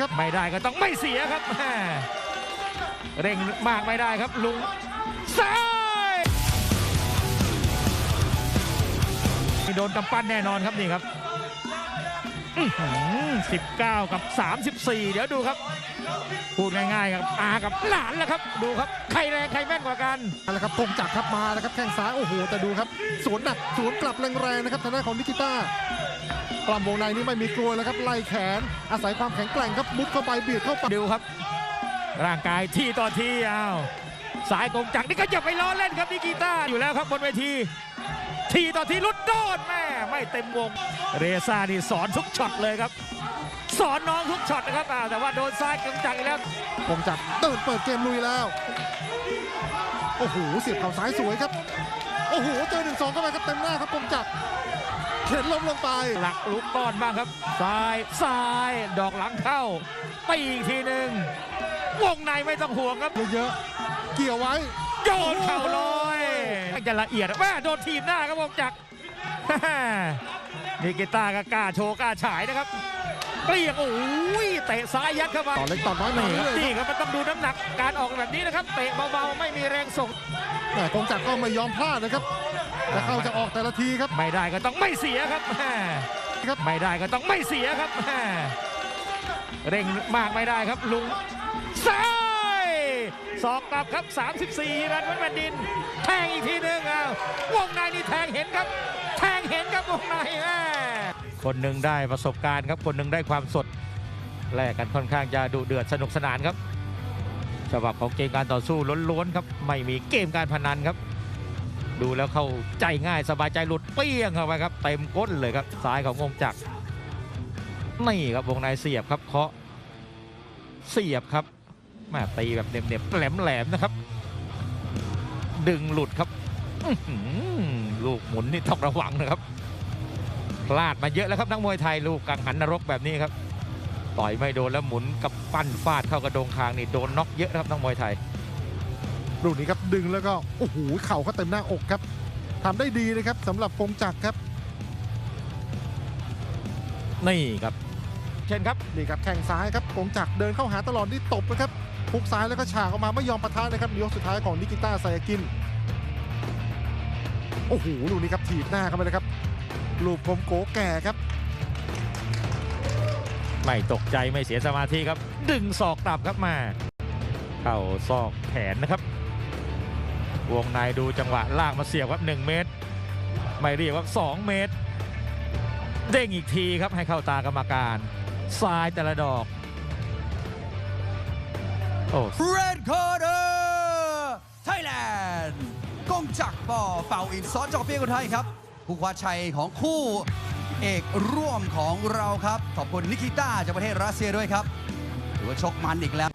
ครับ ไม่ได้ก็ต้องไม่เสียครับแม่เร่งมากไม่ได้ครับลุงซ้ายโดนกำปั้นแน่นอนครับนี่ครับ 19 กับ 34 เดี๋ยวดูครับ พูดง่ายๆครับอากับหลานแหละครับ ดูครับ ใครแรงใครแม่นกว่ากันเอาละครับกงจักรครับมาแล้วครับแข้งซ้ายโอ้โหแต่ดูครับ สวนหนักสวนกลับแรงๆนะครับทางด้านของนิกิต้ากล้ามวงในนี้ไม่มีกลัวแล้วครับไล่แขน อาศัยความแข็งแกร่งครับมุดเข้าไปเบียดเข้าไปดูครับ ร่างกายที่ต่อที่อ้าวสายกงจักรนี่ก็อย่าไปล้อเล่นครับนิกีต้าอยู่แล้วครับบนเวที ทีต่อทีลุดโดนแม่ไม่เต็มวง เรซ่านี่สอนทุกช็อตเลยครับ สอนน้องทุกช็อตนะครับอ้าวแต่ว่าโดนซ้ายกงจักรอีกแล้วกงจักรเดินเปิดเกมลุยแล้ว โอ้โหเสียบเข่าซ้ายสวยครับ โอ้โหเจอหนึ่งสองเข้าไปครับเต็มหน้าครับกงจักรเข็นล้มลงไป หลักลุกก้อนบ้างครับ ซ้ายซ้ายดอกหลังเข้าตีอีกทีหนึ่งวงในไม่ต้องห่วงครับ เยอะๆเกี่ยวไว้โยนเข่าลอ ยจะละเอียดแม่โดนทีมหน้าครับวงจักรนิกิต้าก็กล้าโชว์กล้าฉายนะครับเปลี่ยงโอ้ยเตะซ้ายยัดเข้ามาต่อเล็กต่อน้อยมานี่ครับเรื่อยๆนี่ครับครับมันต้องดูน้ำหนักการออกแบบนี้นะครับเตะเบาๆไม่มีแรงส่งแหม่กงจักรก็ไม่ยอมพลาดนะครับจะเข้าจะออกแต่ละทีครับ ไม่ได้ก็ต้องไม่เสียครับแม่ครับไม่ได้ก็ต้องไม่เสียครับแม่เร่งมากไม่ได้ครับลุงซ้าย สอกกลับครับ 34รันวัดแผ่นดิน แทงอีกทีหนึ่งอ้าววงในนี่แทงเห็นครับ แทงเห็นครับวงในแม่คนหนึ่งได้ประสบการณ์ครับ คนหนึ่งได้ความสดแลกกันค่อนข้างจะดุเดือดสนุกสนานครับฉบับของเกมการต่อสู้ล้วนๆครับ ไม่มีเกมการพนันครับ ดูแล้วเข้าใจง่ายสบายใจหลุดเปี้ยงเข้าไปครับเต็มก้นเลยครับซ้ายของวงจักรนี่ครับวงในเสียบครับเคาะเสียบครับ มาตีแบบเหน็บๆแหลมๆนะครับ ดึงหลุดครับอื้อหือลูกหมุนนี่ต้องระวังนะครับพลาดมาเยอะแล้วครับนักมวยไทยลูกกังหันนรกแบบนี้ครับต่อยไม่โดนแล้วหมุนกับปั้นฟาดเข้ากระโดงคางนี่โดนน็อกเยอะนะครับนักมวยไทยลูกนี้ครับดึงแล้วก็โอ้โหเข่าเขาเต็มหน้าอกครับทำได้ดีนะครับสำหรับกงจักรครับนี่ครับ เช่นครับนี่ครับแข้งซ้ายครับกงจักเดินเข้าหาตลอดนี่ตบนะครับพุกซ้ายแล้วก็ฉากออกมาไม่ยอมปะทะนะครับยกสุดท้ายของนิกิต้าไซยากินโอ้โหลูกนี้ครับถีบหน้าเข้าไปเลยครับลูกกลมโกแก่ครับ ไม่ตกใจไม่เสียสมาธิครับ ดึงศอกกลับครับมา เข้าศอกแขนนะครับ วงในดูจังหวะลากมาเสียบครับ 1 เมตร ไม่เรียกว่า 2 เมตร เด้งอีกทีครับให้เข้าตากรรมการ ทรายแต่ละดอก โอ้ Red Corner Thailand กงจักรปอเป่าอินซอสจอเปียคนไทยครับ ผู้คว้าชัยของคู่เอกร่วมของเราครับ ขอบคุณนิกิต้าจากประเทศรัสเซียด้วยครับถือว่าชกมันอีกแล้ว